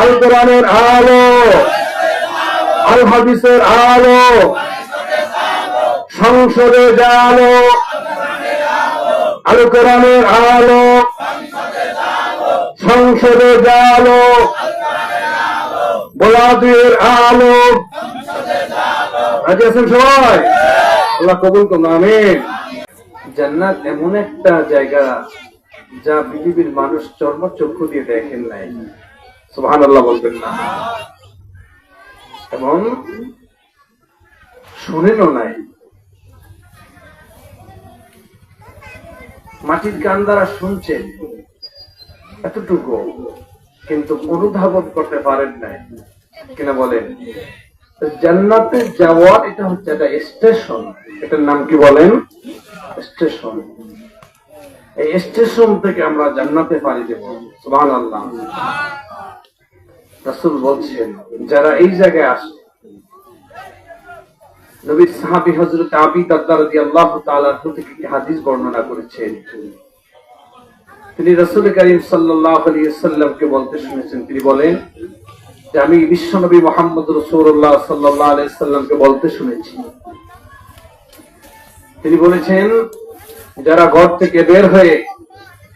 আল কোরআনের আলো। আল হাদিসের আলো। সংসদে যা আলো। আল কোরআনের আলো। সংসদে যা আলো। বোলাদুয়ের আলো। রাজি আছেন সবাই? আল্লাহ কবুল করুন, আমিন। জান্নাত এমন একটা জায়গা যা পৃথিবীর মানুষ চর্মচক্ষু দিয়ে দেখেন নাই। সুবহান আল্লাহ বলবেন না। এবং শুনেনও নাই। মাটির গান দ্বারা শুনছেন, এতটুকু। কিন্তু অনুধাবন করতে পারেন নাই। কিনা বলেন? জান্নাতে যাওয়ার এটা হচ্ছে একটা স্টেশন। এটার নাম কি বলেন? স্টেশন। এই স্টেশন থেকে আমরা জান্নাতে পাড়ি দেব সুবহান আল্লাহ রাসূল বলছেন, যারা এই জায়গায় আসে, নবীর সাহাবী হযরত আবি দারদা রাদিয়াল্লাহু তাআলা থেকে একটি হাদিস বর্ণনা করেছেন। তিনি রাসূল করিম সাল্লাল্লাহু আলাইহি সাল্লামকে বলতে শুনেছেন, তিনি বলেন যে আমি বিশ্বনবী মোহাম্মদ রাসূলুল্লাহ সাল্লাল্লাহু আলাইহি সাল্লামকে বলতে শুনেছি। তিনি বলেছেন, যারা ঘর থেকে বের হয়ে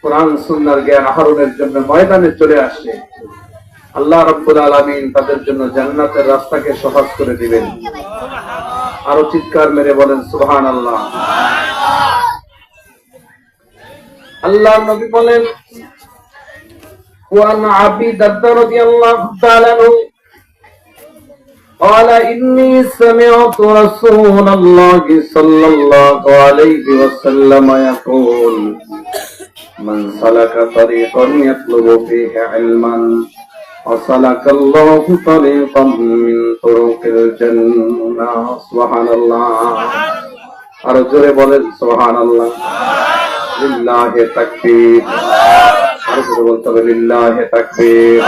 কোরআন সুন্নাহর জ্ঞান আহরণের জন্য ময়দানে চলে আসে আল্লাহ রাব্বুল আলামিন তাদের জন্য জান্নাতের রাস্তাকে সহজ করে দিবেন আরো চিৎকার মেরে বলেন সুবহান আল্লাহ আল্লাহ নবী বলেন وعن أبي الدرداء رضي الله تعالى عنه قال إني سمعت رسول الله صلى الله عليه وسلم يقول من سلك طريقا يطلب فيه علما وسلك الله طريقا من طرق الجنة سبحان الله আরো জোরে বলেন সুবহান আল্লাহ লিল্লাহি তাকবীর আরো জোরে বলতে হবে লিল্লাহি তাকবীর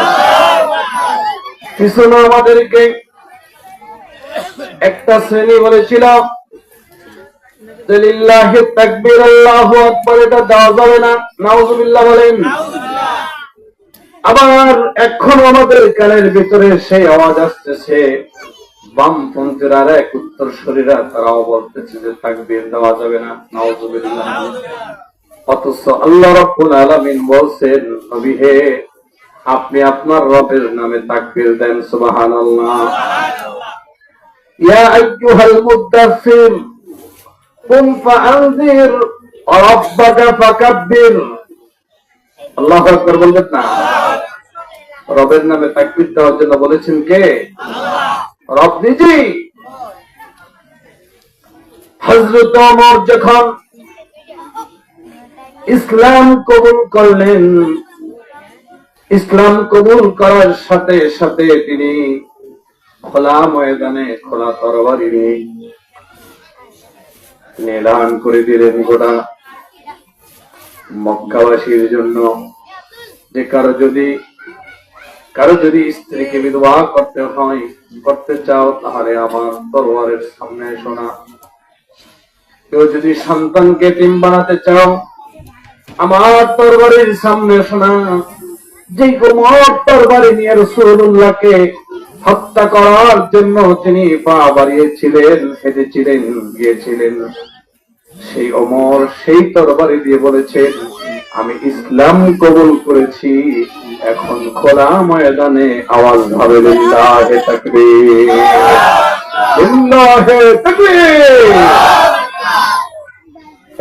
কিছু না আমাদেরকে একটা শ্রেণী বলেছিল যে লিল্লাহি তাকবীর আল্লাহু আকবার এটা দেওয়া যাবে না নাউজুবিল্লাহ বলেন আবার এখন আমাদের কানের ভিতরে সেই আওয়াজ আসতেছে। বামপন্থীরা আর এক উত্তর শরীরা তারাও বলতেছে যে তাকবীর দেওয়া যাবে না, নাউজুবিল্লাহ। অথচ আল্লাহ রাব্বুল আলামিন বলছেন, নবী হে, আপনি আপনার রবের নামে তাকবীর দেন, সুবহানাল্লাহ। ইয়া আইয়ুহাল আল্লাহু আকবার বলবেন না। রবের নামে তাকবীর দেওয়ার জন্য বলেছেন কে? রব নিজেই। হযরত ওমর যখন ইসলাম কবুল করলেন ইসলাম কবুল করার সাথে সাথে তিনি খোলা ময়দানে খোলা তরবারি নিয়ে তিনি করে দিলেন গোটা মক্কাবাসীর জন্য। যে কারও যদি কারও যদি স্ত্রীকে বিধবা করতে হয়, করতে চাও, তাহলে আমার তরবারের সামনে শোনা। কেউ যদি সন্তানকে টিম বানাতে চাও, আমার তরবারির সামনে শোনা। যে কোমর তরবারি নিয়ে রসুল্লাহকে হত্যা করার জন্য তিনি পা বাড়িয়েছিলেন, হেঁটেছিলেন, গিয়েছিলেন, সেই অমর সেই তরবারি দিয়ে বলেছেন আমি ইসলাম কবুল করেছি, এখন খোলা ময়দানে আওয়াজ তাকবীর।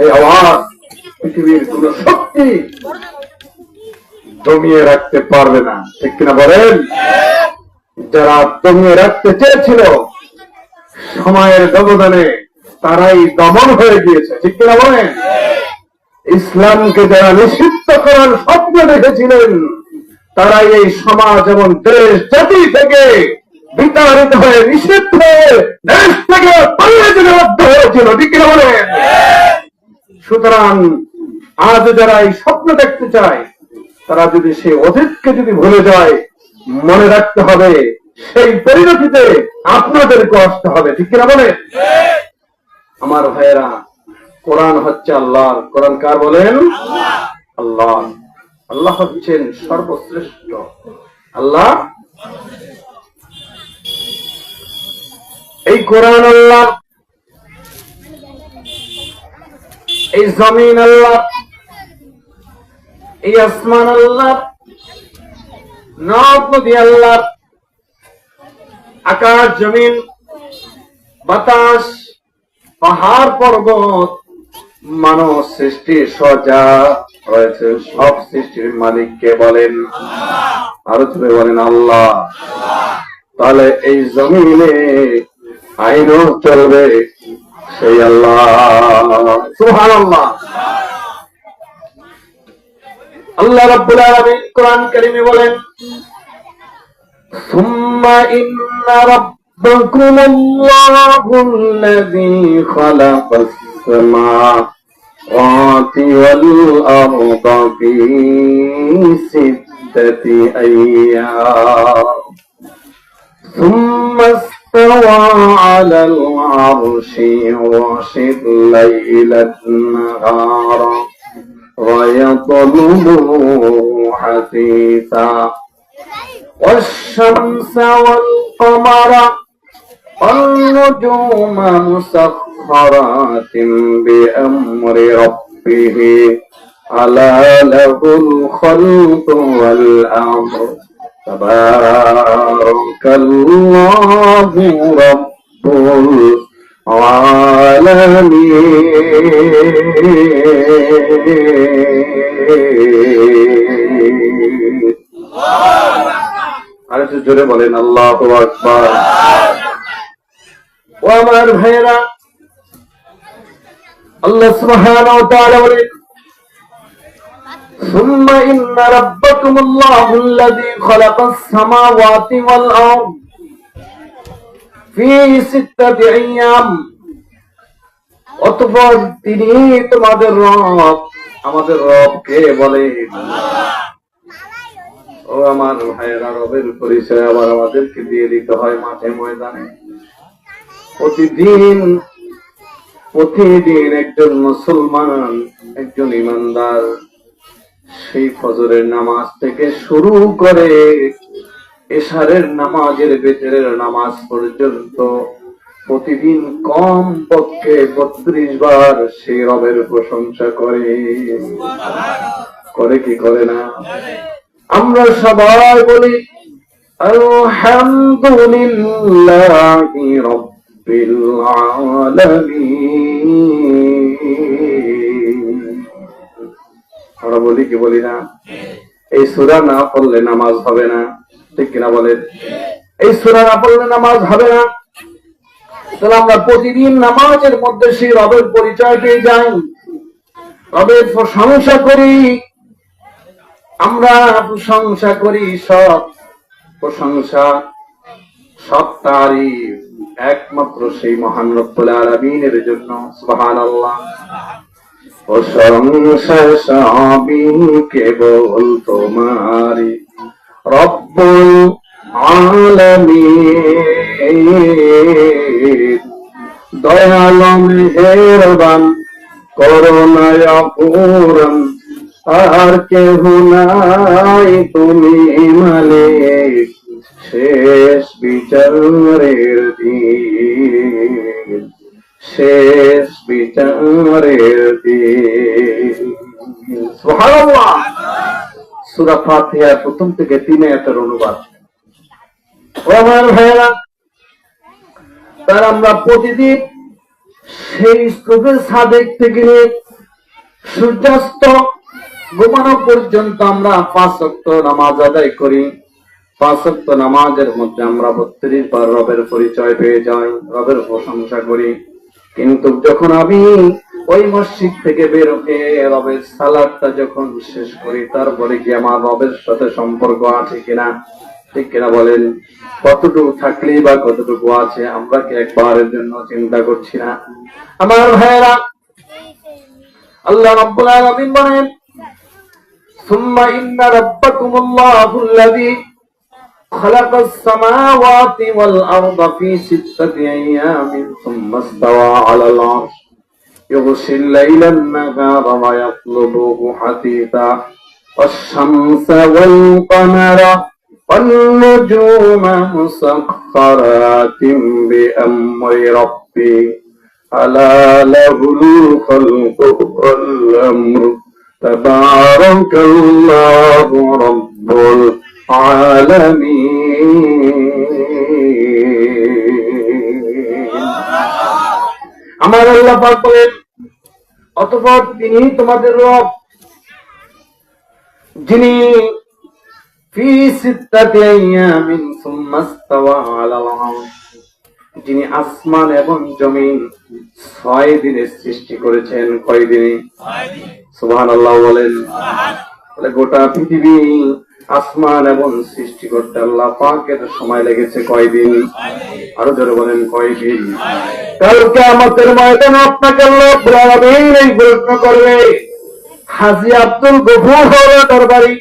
এই আওয়াজ পৃথিবীর কোন শক্তি দমিয়ে রাখতে পারবে না। ঠিক কিনা বলেন? যারা দমিয়ে রাখতে চেয়েছিল, সময়ের ব্যবধানে তারাই দমন হয়ে গিয়েছে। ঠিক কিনা বলেন? ইসলামকে যারা নিষিদ্ধ করার স্বপ্ন দেখেছিলেন, তারাই এই সমাজ এবং দেশ জাতি থেকে বিতাড়িত হয়ে নিষিদ্ধ হয়ে দেশ থেকে পালিয়ে বাধ্য হয়েছিল, ঠিক সুতরাং আজ যারা এই স্বপ্ন দেখতে চায়, তারা যদি সেই অতীতকে যদি ভুলে যায়, মনে রাখতে হবে সেই পরিণতিতে আপনাদেরকে আসতে হবে, ঠিক কিনা বলে আমার ভাইয়েরা কোরআন হচ্ছে আল্লাহ কোরআন কার বলেন? আল্লাহ। আল্লাহ হচ্ছেন সর্বশ্রেষ্ঠ। আল্লাহ। এই কোরআন আল্লাহ, এই জমিন আল্লাহ, এই আসমান আল্লাহ নদী আল্লাহ, আকাশ, জমিন, বাতাস, পাহাড়, পর্বত মানব সৃষ্টি সজা রয়েছে। সব সৃষ্টির মালিককে বলেন? আরও তুমি বলেন, আল্লাহ। তাহলে এই জমিনে আইনও চলবে সেই আল্লাহ। সুহান আল্লাহ আল্লাহ রব্বুল আলামিন কোরআন কারিমে বলেন, সুম্মা ইন্না রাব্বাকুম আল্লাযী খালাকাস السماوات والأرض في ستة أيام. ثم استوى على العرش يغشي الليل النهار ويطلبه حثيثا. والشمس والقمر والنجوم مسخرات بأمر ربه ألا له الخلق والأمر تبارك الله رب العالمين আর একটু জোরে বলেন আল্লাহ আকবার ও আমার ভাইরা আল্লাহ সুবহানাহু ওয়া তাআলা বলেন ثم إن ربكم الله الذي خلق السماوات والأرض في ستة أيام অতঃপর তিনি তোমাদের রব আমাদের রব কে বলেন ও আমার ভাইয়েরা রবের পরিচয় আবার আমাদেরকে দিয়ে দিতে হয় মাঠে ময়দানে প্রতিদিন প্রতিদিন একজন মুসলমান, একজন ইমানদার সেই ফজরের নামাজ থেকে শুরু করে এশারের নামাজের বেতরের নামাজ পর্যন্ত প্রতিদিন কম পক্ষে বত্রিশ বার সেই রবের প্রশংসা করে। করে কি করে না? আমরা সবাই বলি, আলহামদুলিল্লাহ আমরা বলি কি বলি না? এই সূরা না পড়লে নামাজ হবে না। ঠিক কিনা এই সূরা না পড়লে নামাজ হবে না। তাহলে আমরা প্রতিদিন নামাজের মধ্যে সেই রবের পরিচয় পেয়ে যাই। রবের প্রশংসা করি। আমরা প্রশংসা করি সব। প্রশংসা সব তারই একমাত্র সেই মহান রব্বুল আলামিনের জন্য, সুবহানাল্লাহ। কেবল তোমারি রব্বুল আলামিন। দয়াল অপূরণ, আর কেহ নাই তুমি মালিক। শেষ বিচারের দিন শেষ বিচারের দিন সুবহানাল্লাহ ফাতিহার প্রথম থেকে তিন আয়াতের অনুবাদ আমার ভাইয়েরা তার আমরা প্রতিদিন সেই স্তূপের সাদেক থেকে নিয়ে সূর্যাস্ত ঘুমানো পর্যন্ত আমরা পাঁচ নামাজ আদায় করি পাঁচক্ত নামাজের মধ্যে আমরা বত্রিশ বার রবের পরিচয় পেয়ে যাই, রবের প্রশংসা করি। কিন্তু যখন আমি ওই মসজিদ থেকে বের হয়ে রবের সালাদটা যখন শেষ করি, তারপরে কি আমার রবের সাথে সম্পর্ক আছে কিনা? ঠিক কিনা বলেন? কতটুকু থাকলেই বা কতটুকু আছে, আমরা কি একবারের জন্য চিন্তা করছি না? আমার ভাইয়েরা, আল্লাহ রব্বুল আলামিন বলেন, সুম্মা ইন্না রাব্বাকুমুল্লাহুল লাযী خلق السماوات والأرض في ستة أيام ثم استوى على العرش. يغشي الليل النهار ويطلبه حثيثا. والشمس والقمر والنجوم مسخرات بأمر ربي. ألا له الخلق والأمر. تبارك الله رب العالمين আমার আল্লাহ পাক বলেন অতঃপর তিনি তোমাদের রব যিনি যিনি আসমান এবং জমিন ছয় দিনে সৃষ্টি করেছেন। কয় দিনে? সুবহানাল্লাহ বলেন। গোটা পৃথিবী আসমান এবং সৃষ্টি করতে আল্লাহ পাকের সময় লেগেছে কয়দিন? আরও জোরে বলেন, কয়দিন? কালকে আমাদের ময়দান আপনাকে এই প্রশ্ন করবে, হাজি আব্দুল গফুর হল দরবারি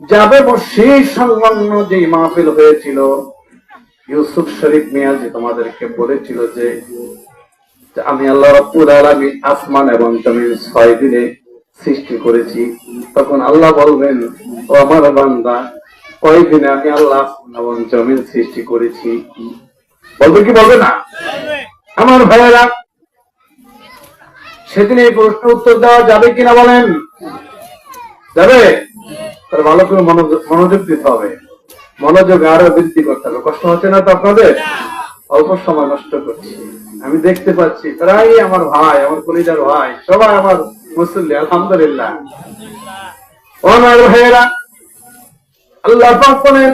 যাবে সেই সংলগ্ন যে মাহফিল হয়েছিল, ইউসুফ শরীফ মিয়া যে তোমাদেরকে বলেছিল যে, আমি আল্লাহ রব্বুল আসমান এবং জমিন ছয় দিনে সৃষ্টি করেছি। তখন আল্লাহ বলবেন, ও আমার বান্দা, কয়দিনে আমি আল্লাহ এবং জমিন সৃষ্টি করেছি। বলবে কি বলবে না? আমার ভাইয়েরা, সেদিন এই প্রশ্ন উত্তর দেওয়া যাবে কিনা বলেন? যাবে? তাহলে ভালো করে মনোযোগ দিতে হবে। মনোযোগ আরও বৃদ্ধি করতে হবে। কষ্ট হচ্ছে না তো আপনাদের? অল্প সময় নষ্ট করছি। আমি দেখতে পাচ্ছি প্রায় আমার ভাই, আমার কলিজার ভাই, সবাই আমার মুসল্লি আলহামদুলিল্লাহ ও আমার ভাইয়েরা আল্লাহ পাক বলেন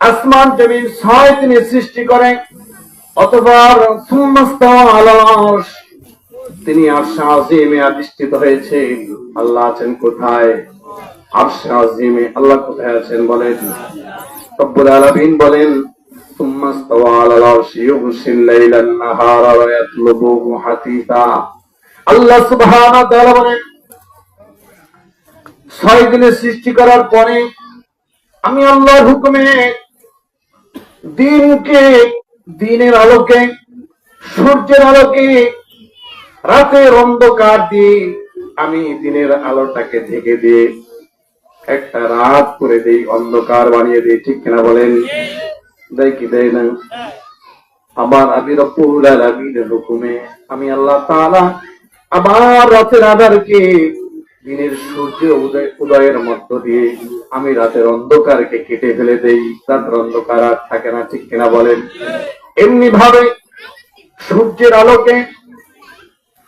আসমান জমিন ছয় তিনি সৃষ্টি করেন অতবার সুম্মাস্ত আলাস তিনি আরশে আজিমে আবিষ্কৃত হয়েছে আল্লাহ আছেন কোথায় আরশে আজিমে আল্লাহ কোথায় আছেন বলেন রব্বুল আলামিন বলেন ثم استوى على العرش يغشي الليل النهار ويطلبه حثيثا আল্লাহ তাআলা বলেন, ছয় দিনের সৃষ্টি করার পরে আমি আল্লাহর হুকুমে দিনকে, দিনের আলোকে, সূর্যের আলোকে, রাতের অন্ধকার দিয়ে আমি দিনের আলোটাকে ঢেকে দিয়ে একটা রাত করে দেই, অন্ধকার বানিয়ে দিই, ঠিক কিনা বলেন? দেয় কি দেয় না? আবার আমি রব্বুল আলামিনের হুকুমে আমি আল্লাহ তাআলা আবার রাতের আধারকে দিনের সূর্য উদয়, উদয়ের মধ্য দিয়ে আমি রাতের অন্ধকারকে কেটে ফেলে দেই। রাতের অন্ধকার আর থাকে না, ঠিক কিনা বলেন? এমনি ভাবে সূর্যের আলোকে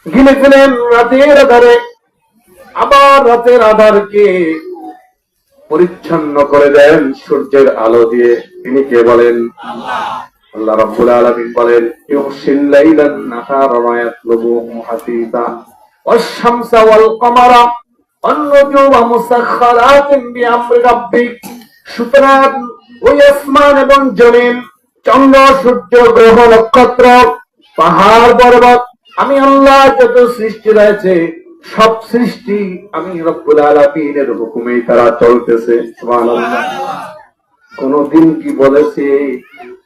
গিলে ফেলেন রাতের আধারে। আবার রাতের আধারকে পরিচ্ছন্ন করে দেন সূর্যের আলো দিয়ে। তিনি কে বলেন? আল্লাহ রাব্বুল আলামিন বলেন ইউশিল লাইলান নাহারা ওয়া ইয়াতলুবুহু হাসিসা ওয়াশ-শামসা ওয়াল কামারা ওয়ান-নুজুমা মুসাখখারাতিন বিআমরি রাব্বিক সুতরাং ওই আসমান এবং জমিন, চন্দ্র, সূর্য, গ্রহ, নক্ষত্র, পাহাড়, পর্বত, আমি আল্লাহ যত সৃষ্টি রয়েছে, সব সৃষ্টি আমি রব্বুল আলামিনের হুকুমেই তারা চলতেছে। সুবহানাল্লাহ। কোনদিন কি বলেছে?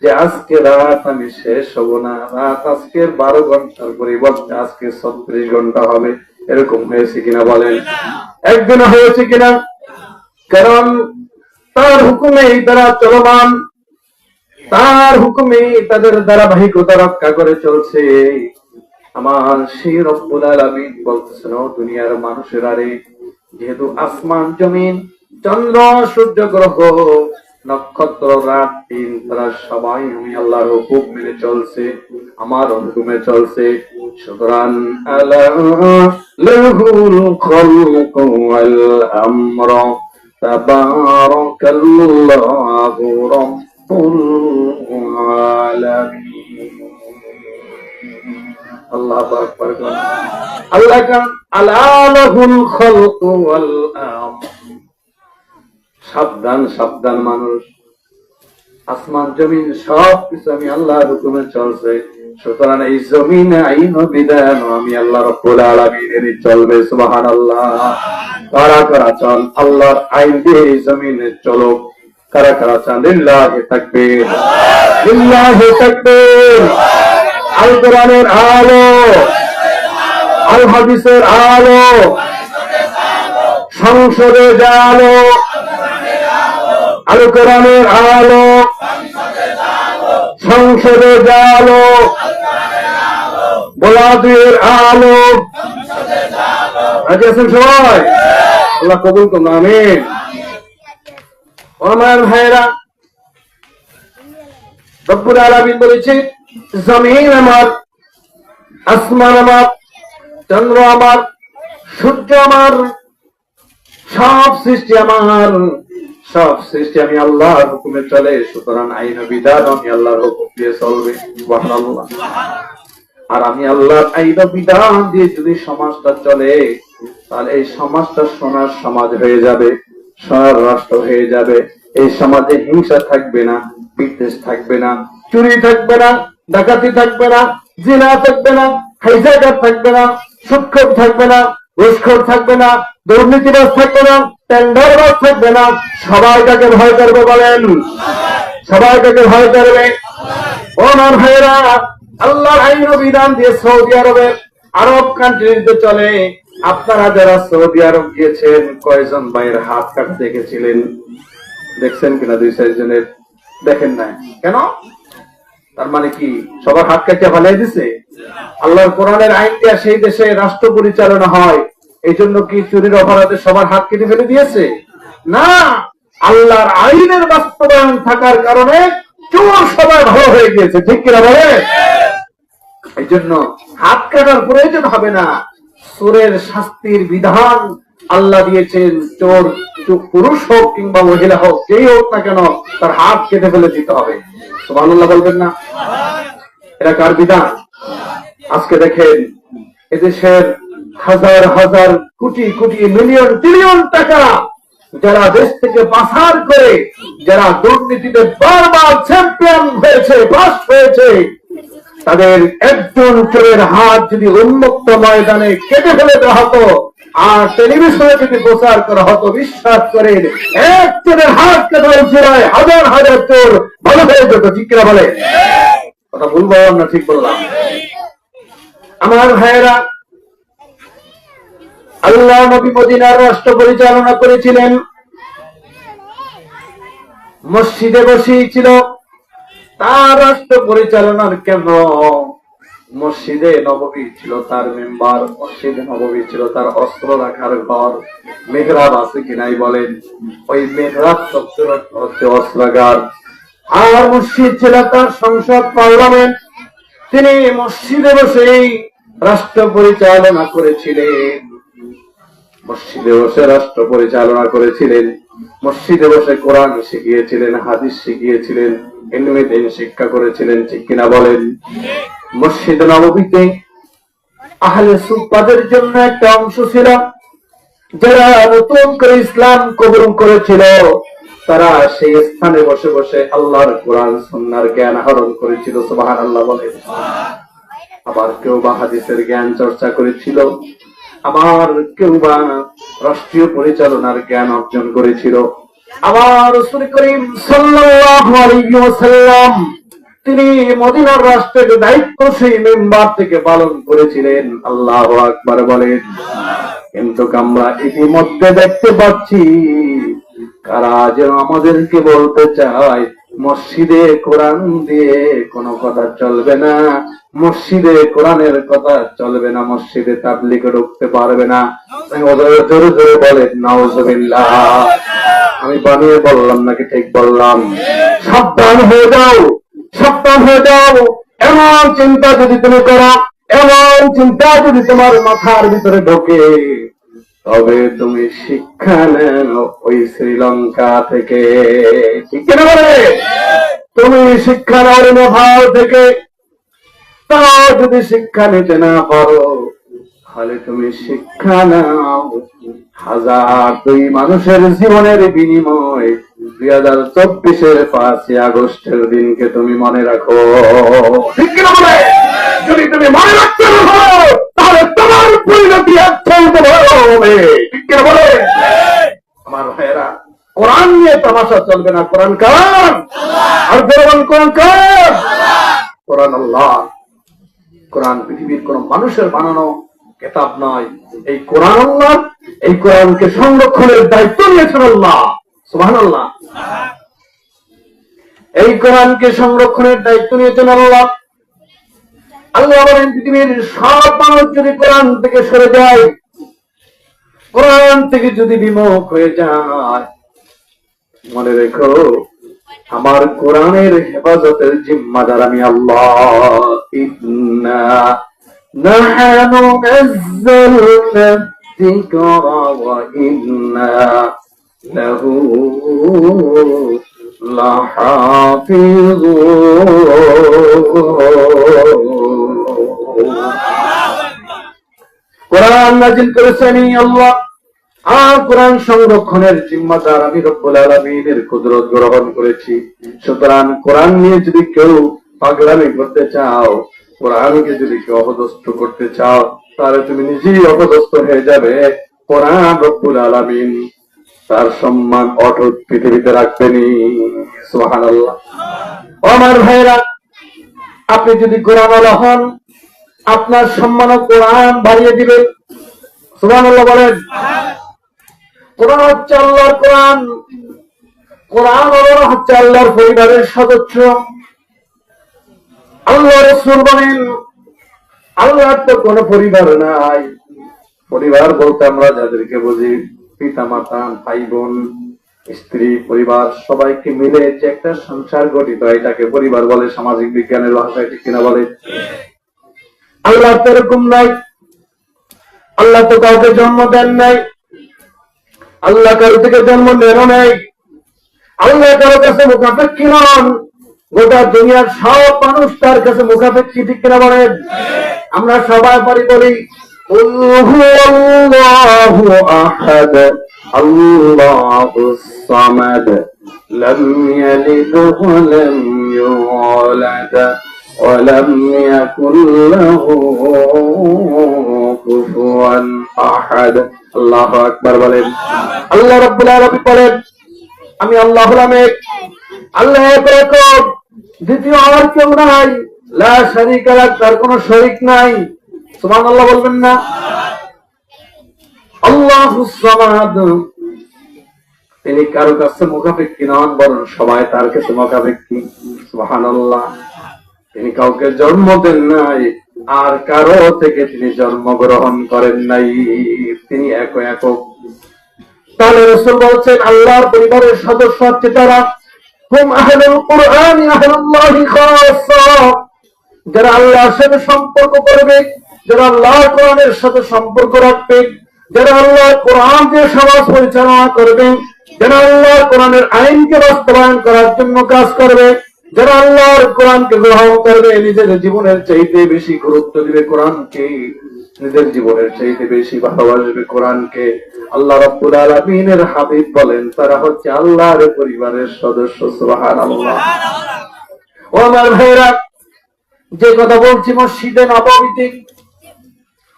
যে আজকে রাত আমি শেষ হব না, রাত আজকের বারো ঘণ্টার পরিবর্তে আজকে ছত্রিশ ঘণ্টা হবে, এরকম হয়েছে কিনা বলেন? একদিন হয়েছে কিনা? কারণ তার হুকুমেই তারা চলমান, তার হুকুমে তাদের ধারাবাহিকতা রক্ষা করে চলছে। আমার সেই রব্বুল আলামিন বলতেছেন দুনিয়ার মানুষের আরে, যেহেতু আসমান, জমিন, চন্দ্র, সূর্য, গ্রহ নক্ষত্র রাত দিন তারা সবাই আমি আল্লাহর হুকুম মেনে চলছে, আমার হুকুমে চলছে। সুতরাং লাহুল আল্লাহ আল্লাহ কান আলাহুল খালকু সাবধান সাবধান মানুষ। আসমান জমিন সব কিছু আমি আল্লাহর হুকুমে চলছে। সুতরাং এই জমিন আইন বিধান আমি আল্লাহ রব্বুল আলামিনের চলবে সুবহানাল্লাহ। কারা কারা চান আল্লাহর আইন দিয়ে এই জমিনে চলো কারা কারা চান লিল্লাহি তাকবীর। লিল্লাহি তাকবীর। আল। কোরআনের আলো। আল হাদিসের আলো। সংসদে যে আলো। আল কোরআনের আলো সংসদে জালো বোলাদুয়ের আলো রাজি আছেন সবাই? আল্লাহ কবুল করুন, আমিন। আমার ভাইরা রব্বুল আলামিন বলেছে, জমিন আমার, আসমান আমার, চন্দ্র আমার, সূর্য আমার, সব সৃষ্টি আমার। সব সৃষ্টি আমি আল্লাহর হুকুমে চলে, সুতরাং আইন বিধান আমি আল্লাহর হুকুম দিয়ে চলবে আর আমি আল্লাহর আইন বিধান দিয়ে যদি সমাজটা চলে, তাহলে এই সমাজটা সোনার সমাজ হয়ে যাবে, সোনার রাষ্ট্র হয়ে যাবে। এই সমাজে হিংসা থাকবে না, বিদ্বেষ থাকবে না, চুরি থাকবে না, ডাকাতি থাকবে না, জিনা থাকবে না, হাইজাকার থাকবে না, সুৎখোর থাকবে না, ঘুষখোর থাকবে না দুর্নীতিবাজ থাকবে না টেন্ডারবাজ থাকবে না, সবাই কাকে ভয় করবে বলেন? সবাই কাকে ভয় করবে? বিধান দিয়ে সৌদি আরবের আরব কান্ট্রিতে চলে। আপনারা যারা সৌদি আরব গিয়েছেন, কয়জন ভাইয়ের হাত কাটা দেখেছিলেন দেখছেন কিনা দুই চারজনের দেখেন না কেন? তার মানে কি, সবার হাত কাটিয়ে ফালাই দিছে? আল্লাহর কোরআনের আইন দিয়া সেই দেশে রাষ্ট্র পরিচালনা হয়। এই জন্য কি চুরির অপরাধে সবার হাত কেটে ফেলে দিয়েছে? না, আল্লাহর আইনের বাস্তবায়ন থাকার কারণে চোর সবাই ভালো হয়ে গিয়েছে, ঠিক কিনা বলে এই জন্য হাত কাটার প্রয়োজন হবে না। চোরের শাস্তির বিধান আল্লাহ দিয়েছেন, চোর পুরুষ হোক কিংবা মহিলা হোক, যেই হোক না কেন তার হাত কেটে ফেলে দিতে হবে। সুবহানাল্লাহ বলবেন না? এটা কার বিধান? আজকে দেখেন, এদেশের হাজার হাজার কোটি কোটি মিলিয়ন ট্রিলিয়ন টাকা যারা দেশ থেকে পাচার করে, যারা দুর্নীতিতে বারবার চ্যাম্পিয়ন হয়েছে পাস হয়েছে, তাদের একজন চোরের হাত যদি উন্মুক্ত ময়দানে কেটে ফেলে দেওয়া হতো, আর টেলিভিশনে যদি প্রচার করা হতো, বিশ্বাস করেন এক চোরের হাত কেটে জেলায় হাজার হাজার চোর ভালো হয়ে যেত, ঠিক বলে? কথা ভুল বললাম না, ঠিক বললাম। আমার ভাইয়েরা আল্লাহ নবী মদিনার রাষ্ট্র পরিচালনা করেছিলেন। মসজিদে বসেই ছিল। তার রাষ্ট্র পরিচালনার কেন্দ্র মসজিদে নববী ছিল তার মেম্বার, মসজিদে নববী ছিল তার অস্ত্র রাখার ঘর। মেহরাব আছে কিনাই বলেন? ওই শব্দের হচ্ছে অস্ত্রাগার। আর মসজিদ ছিল তার সংসদ পার্লামেন্ট। তিনি মসজিদে বসেই রাষ্ট্র পরিচালনা করেছিলেন। মসজিদে বসে রাষ্ট্র পরিচালনা করেছিলেন, মসজিদে বসে কোরআন শিখিয়েছিলেন, হাদিস শিখিয়েছিলেন এলমে দিন শিক্ষা করেছিলেন, ঠিক কিনা বলেন? মসজিদ নবমীতে আহলে সুপাদের জন্য একটা অংশ ছিল, যারা নতুন করে ইসলাম কবুল করেছিল, তারা সেই স্থানে বসে বসে আল্লাহর কোরআন, সুন্নার জ্ঞান আহরণ করেছিল সুবাহান আল্লাহ বলে আবার কেউ বা হাদিসের জ্ঞান চর্চা করেছিল আবার কেউ বা রাষ্ট্রীয় পরিচালনার জ্ঞান অর্জন করেছিল। আবার করিম ওয়াসাল্লাম তিনি মদিনার রাষ্ট্রের দায়িত্ব সেই মেম্বার থেকে পালন করেছিলেন। আল্লাহ আকবার বলেন, কিন্তু আমরা ইতিমধ্যে দেখতে পাচ্ছি, কারা যেন আমাদেরকে বলতে চায় মসজিদে কোরআন দিয়ে কোনো কথা চলবে না। মসজিদে কোরআনের কথা চলবে না, মসজিদে তাবলিকে ঢুকতে পারবে না। জোরে জোরে বলেন নাউজুবিল্লাহ। আমি বানিয়ে বললাম নাকি ঠিক বললাম? সাবধান হয়ে যাও, সাবধান হয়ে যাও। এমন চিন্তা যদি তুমি করো, এমন চিন্তা যদি তোমার মাথার ভিতরে ঢোকে। তবে তুমি শিক্ষা নেন ওই শ্রীলঙ্কা থেকে। তুমি শিক্ষা নাও নেপাল থেকে। তাও যদি শিক্ষা নিতে না পারো, তাহলে তুমি শিক্ষা নাও। হাজার দুই মানুষের জীবনের বিনিময় দুই হাজার চব্বিশের পাঁচই আগস্টের দিনকে তুমি মনে রাখো। ঠিক যদি তুমি মনে রাখতে তাহলে আল্লাহ। পৃথিবীর কোন মানুষের বানানো কেতাব নয়। এই কোরআন আল্লাহ, এই কোরআনকে সংরক্ষণের দায়িত্ব নিয়েছেন আল্লাহ। সুবহানাল্লাহ। এই কোরআনকে সংরক্ষণের দায়িত্ব নিয়েছেন আল্লাহ। আল্লাহ বলেন পৃথিবীর সব মানুষ যদি কোরআন থেকে সরে যায়, কোরআন থেকে যদি বিমুখ হয়ে যায়, মনে রেখো, আমার কোরআনের হেফাজতের জিম্মাদার আমি আল্লাহ। লাহাফিজুন কোরআন নাজিল করেছেন আল্লাহ। আর কোরআন সংরক্ষণের জিম্মাদার আমি রব্বুল আলমিনের কুদরত গ্রহণ করেছি। সুতরাং কোরআন নিয়ে যদি কেউ পাগলামি করতে চাও, কোরআনকে যদি কেউ অপদস্থ করতে চাও, তাহলে তুমি নিজেই অপদস্থ হয়ে যাবে। কোরআন রব্বুল আলমিন তার সম্মান অটুট পৃথিবীতে রাখবেনি সোহান আমার ভাইরা আপনি যদি কোরআন হন, আপনার সম্মান কোরআন বাড়িয়ে দিবে। সুবহানাল্লাহ বলেন। কোরআন হচ্ছে আল্লাহর কোরআন। কোরআন হচ্ছে আল্লাহর পরিবারের সদস্য। আল্লাহ রসুল বলেন, আল্লাহর তো কোনো পরিবার নাই। পরিবার বলতে আমরা যাদেরকে বুঝি পিতা মাতা ভাই বোন স্ত্রী, পরিবার, সবাইকে মিলে যে একটা সংসার গঠিত, এটাকে পরিবার বলে, সামাজিক বিজ্ঞানের ভাষায় ঠিক কিনা বলে? আল্লাহ তো এরকম নাই। আল্লাহ তো কাউকে জন্ম দেন নাই। আল্লাহ কারও থেকে জন্ম নেন নাই। আল্লাহ কারও কাছে মুখাপেক্ষী নন। গোটা দুনিয়ার সব মানুষ তার কাছে মুখাপেক্ষী, ঠিক কিনা বলেন? আমরা সবাই পারি বলি أحد الله الصمد لم يلد ولم يولد ولم يكن له كفوا أحد الله أكبر বলেন আল্লাহ রাব্বুল আলামিন বলেন আমি আল্লাহ হলাম এক আল্লাহ এক রকম দ্বিতীয় আর কেউ নাই লা শারিকা লাহ তার কোনো শরীক নাই সুবহানাল্লাহ বলবেন না। আল্লাহুস সামাদ। তিনি কারও কাছে মুখাপেক্ষী নন, বরং সবাই তার কাছে মুখাপেক্ষী। সুবহানাল্লাহ। তিনি কাউকে জন্ম দেন নাই, আর কারও থেকে তিনি করেন নাই। তিনি এক একক। তাহলে রসুল বলছেন, আল্লাহর পরিবারের সদস্য হচ্ছে হুম আহলুল কোরআন, আহলুল্লাহি যারা আল্লাহর সাথে সম্পর্ক করবে যারা আল্লাহর কোরআনের সাথে সম্পর্ক রাখবে যারা আল্লাহর কোরআন দিয়ে সমাজ পরিচালনা করবে যারা আল্লাহর কোরআনের আইনকে বাস্তবায়ন করার জন্য কাজ করবে যারা আল্লাহর কোরআনকে গ্রহণ করবে নিজের জীবনের চাইতে বেশি গুরুত্ব দিবে কোরআনকে নিজের জীবনের চাইতে বেশি ভালোবাসবে কোরআনকে। আল্লাহ রাব্বুল আলামিনের হাবিব বলেন তারা হচ্ছে আল্লাহর পরিবারের সদস্য সুবহানাল্লাহ। ও আমার ভাইরা যে কথা বলছি মসজিদে নবমীতে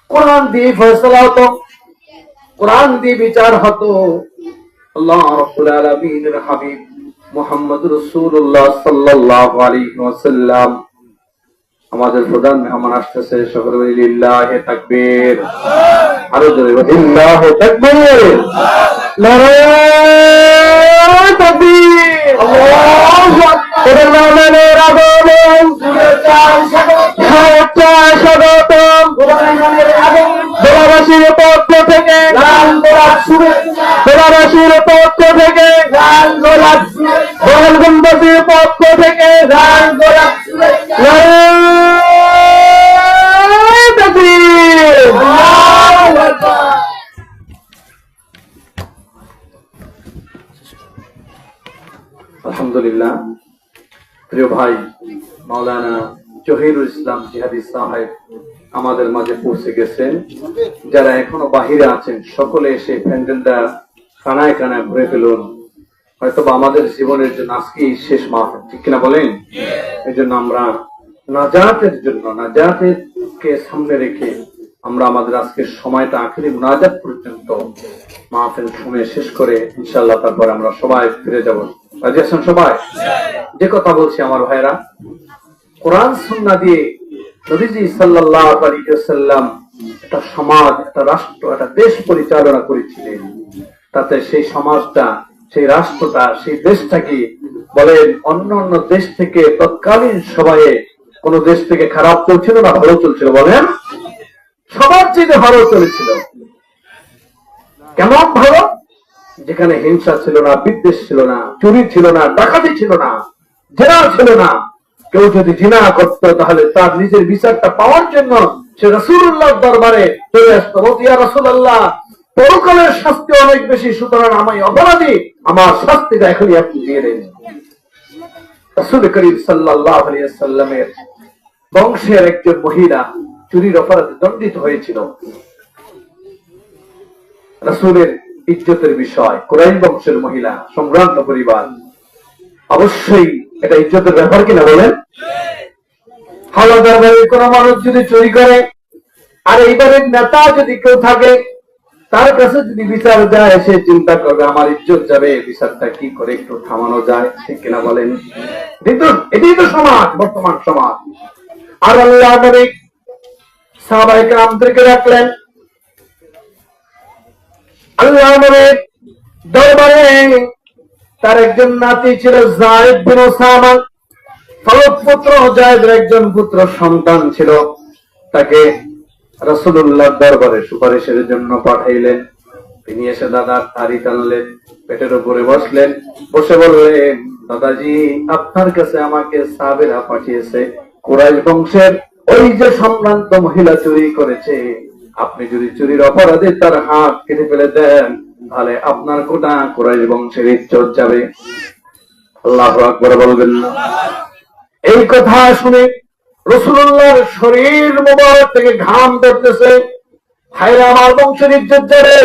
কোরআন দিয়ে ফয়সলা হতো। কোরআন দিয়ে বিচার হতো। আল্লাহ রাব্বুল আলামিনের হাবিব মুহাম্মদ রাসূলুল্লাহ সাল্লাল্লাহু আলাইহি ওয়াসাল্লাম আমাদের প্রধান মেহমান আসতেছে সকলে বলি লিল্লাহি তাকবীর। আরও জোরে লিল্লাহি তাকবীর। নারায়ে তাকবীর। আল্লাহু আকবার। রহমানের আগমন। শুভেচ্ছা স্বাগতম। দোলাবাসীর পক্ষ থেকে দোলাবাসীর পক্ষ থেকে গোলগম্বাসীর পক্ষ থেকে আলহামদুলিল্লাহ। প্রিয় ভাই, মাওলানা জহিরুল ইসলাম জিহাদি সাহেব আমাদের মাঝে পৌঁছে গেছেন। যারা এখনও বাহিরে আছেন, সকলে এসে প্যান্ডেলটা কানায় কানায় ঘুরে ফেলুন। হয়তো আমাদের জীবনের জন্য আজকেই শেষ মাস ঠিক কিনা বলেন? এই জন্য আমরা নাজাতের জন্য নাজাতের কে সামনে রেখে আমরা আমাদের আজকের সময়টা আখেরি মুনাজাত পর্যন্ত মাহফিল শুনে শেষ করে ইনশাল্লাহ তারপর আমরা সবাই ফিরে যাব। সবাই? যে কথা বলছি আমার ভাইরা কোরআন সুন্না দিয়ে নবীজি সাল্লাল্লাহু আলাইহি ওয়াসাল্লাম একটা সমাজ, একটা রাষ্ট্র, একটা দেশ পরিচালনা করেছিলেন। তাতে সেই সমাজটা, সেই রাষ্ট্রটা, সেই দেশটাকে বলেন অন্য অন্য দেশ থেকে তৎকালীন সময়ে কোন দেশ থেকে খারাপ চলছিল না ভালো চলছিল বলেন? সবার চেয়ে ভালো চলেছিল। কেমন ভালো? যেখানে হিংসা ছিল না, বিদ্বেষ ছিল না, চুরি ছিল না, ডাকাতি ছিল না, জেনা ছিল না। কেউ যদি জিনা করত, তাহলে তার নিজের বিচারটা পাওয়ার জন্য সে রসুল্লাহ দরবারে চলে আসতো। বতিয়া রসুল্লাহ পরকালের শাস্তি অনেক বেশি, সুতরাং আমি অপরাধী, আমার শাস্তিটা এখনই আপনি দিয়ে দেন। রসুল করিম সাল্লাহ সাল্লামের বংশের একজন মহিলা চুরির অপরাধে দণ্ডিত হয়েছিল। রসুলের ইজ্জতের বিষয় কোরআন বংশের মহিলা, সম্ভ্রান্ত পরিবার, অবশ্যই এটা ইজ্জতের ব্যাপার কিনা বলেন? হাওলাদার বাড়ির কোন মানুষ যদি চুরি করে, আর এইবারের নেতা যদি কেউ থাকে, তার কাছে যদি বিচার যায়, সে চিন্তা করবে, আমার ইজ্জত যাবে বিচারটা কি করে একটু থামানো যায়? ঠিক কিনা বলেন? কিন্তু এটাই তো সমাজ, বর্তমান সমাজ। আর আল্লাহ নবী সাহাবাহিক রামদেরকে রাখলেন। আল্লাহ নবীর দরবারে তার একজন নাতি ছিল জায়েদ বিন ওসামা। ফলক পুত্র জায়েদের একজন পুত্র সন্তান ছিল। তাকে রসুল্লাহ দরবারে সুপারিশের জন্য পাঠাইলেন। তিনি এসে দাদার তারি টানলেন, পেটের উপরে বসলেন। বসে বললেন দাদাজি, আপনার কাছে আমাকে সাবেরা পাঠিয়েছে কুরাইশ বংশের। ওই যে সম্ভ্রান্ত মহিলা চুরি করেছে, আপনি যদি চুরির অপরাধে তার হাত কেটে ফেলে দেন তাহলে আপনার গোটা কুরাইশ বংশের ইজ্জত যাবে। আল্লাহ আকবর বলবেন। এই কথা শুনে রসুল্লাহর শরীর মোবারক থেকে ঘাম ধরতেছে। হায়রে আমার বংশের ইজ্জত যাবে।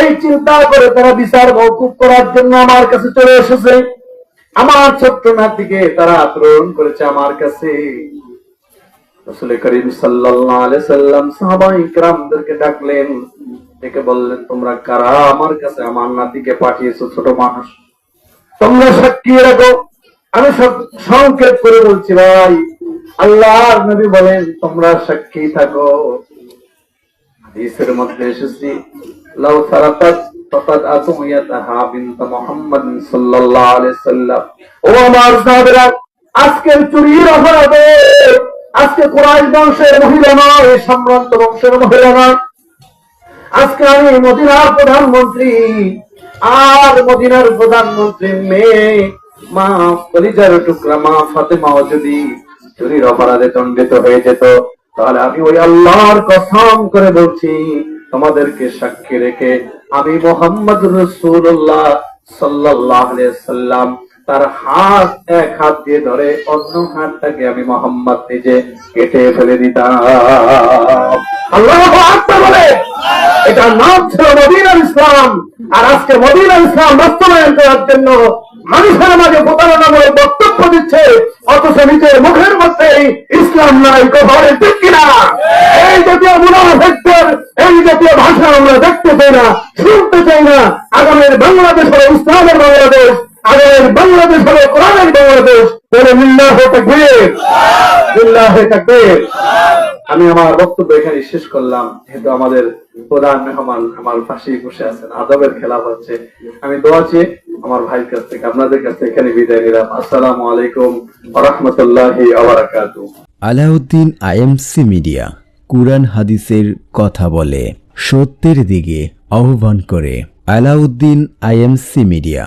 এই চিন্তা করে তারা বিচার মৌকুব করার জন্য আমার কাছে চলে এসেছে। আমার ছোট্ট নাতিকে তারা প্রেরণ করেছে আমার কাছে। রসুল করিম আলাইহি সাল্লাম সাহাবায়ে ইকরামদেরকে ডাকলেন ডেকে বললেন তোমরা কারা? আমার কাছে আমার নাতিকে পাঠিয়েছো, ছোট মানুষ। তোমরা সাক্ষী রাখো। আমি সংক্ষেপ করে বলছি, ভাই, আল্লাহর নবী বলেন, তোমরা সাক্ষী থাকো। হাদিসের মধ্যে এসেছি, লাউ সারাতাত ফাকাদ চুরির অপরাধে, আজকে কুরাইশ বংশের মহিলা নয়, সম্ভ্রান্ত বংশের মহিলা নয় আজকে আমি মদিনার প্রধানমন্ত্রী, আর মদিনার প্রধানমন্ত্রী মেয়ে মা পরিচার টুকরা, মা ফাতেমাও যদি চুরির অপরাধে দণ্ডিত হয়ে যেত, তাহলে আমি ওই আল্লাহর কসম করে বলছি, তোমাদেরকে সাক্ষী রেখে আমি মোহাম্মদ রসুল্লাহ সাল্লাহ সাল্লাম, তার হাত এক হাত দিয়ে ধরে অন্য হাতটাকে আমি মোহাম্মদ নিজে কেটে ফেলে দিতাম। আল্লাহ বলে! এটার নাম ছিল মদিনার ইসলাম। আর আজকে মদিনার ইসলাম বাস্তবায়ন করার জন্য মানুষের মাঝে প্রতারণামূলক বক্তব্য দিচ্ছে, অথচ নিজের মুখের মধ্যে ইসলাম নাই কোথায় ঠিক কিনা? এই জাতীয় মুনাফেকদের, এই জাতীয় ভাষা আমরা দেখতে চাই না, শুনতে চাই না। আগামীর বাংলাদেশ হলো ইসলামের বাংলাদেশ আগামীর বাংলাদেশ হলো কোরআনের বাংলাদেশ। বলে মিল্লাহ তাকবীর। আমি আমার বক্তব্য এখানে শেষ করলাম। যেহেতু আমাদের প্রধান মেহমান আমার পাশেই বসে আছেন, আদবের খেলা হচ্ছে আমি দোয়া চেয়ে আমার ভাইয়ের কাছ থেকে, আপনাদের কাছ এখানে বিদায় নিলাম। আসসালামু আলাইকুম রহমতুল্লাহি আলাউদ্দিন আইএমসি মিডিয়া, কুরআন হাদিসের কথা বলে, সত্যের দিকে আহ্বান করে, আলাউদ্দিন আইএমসি মিডিয়া।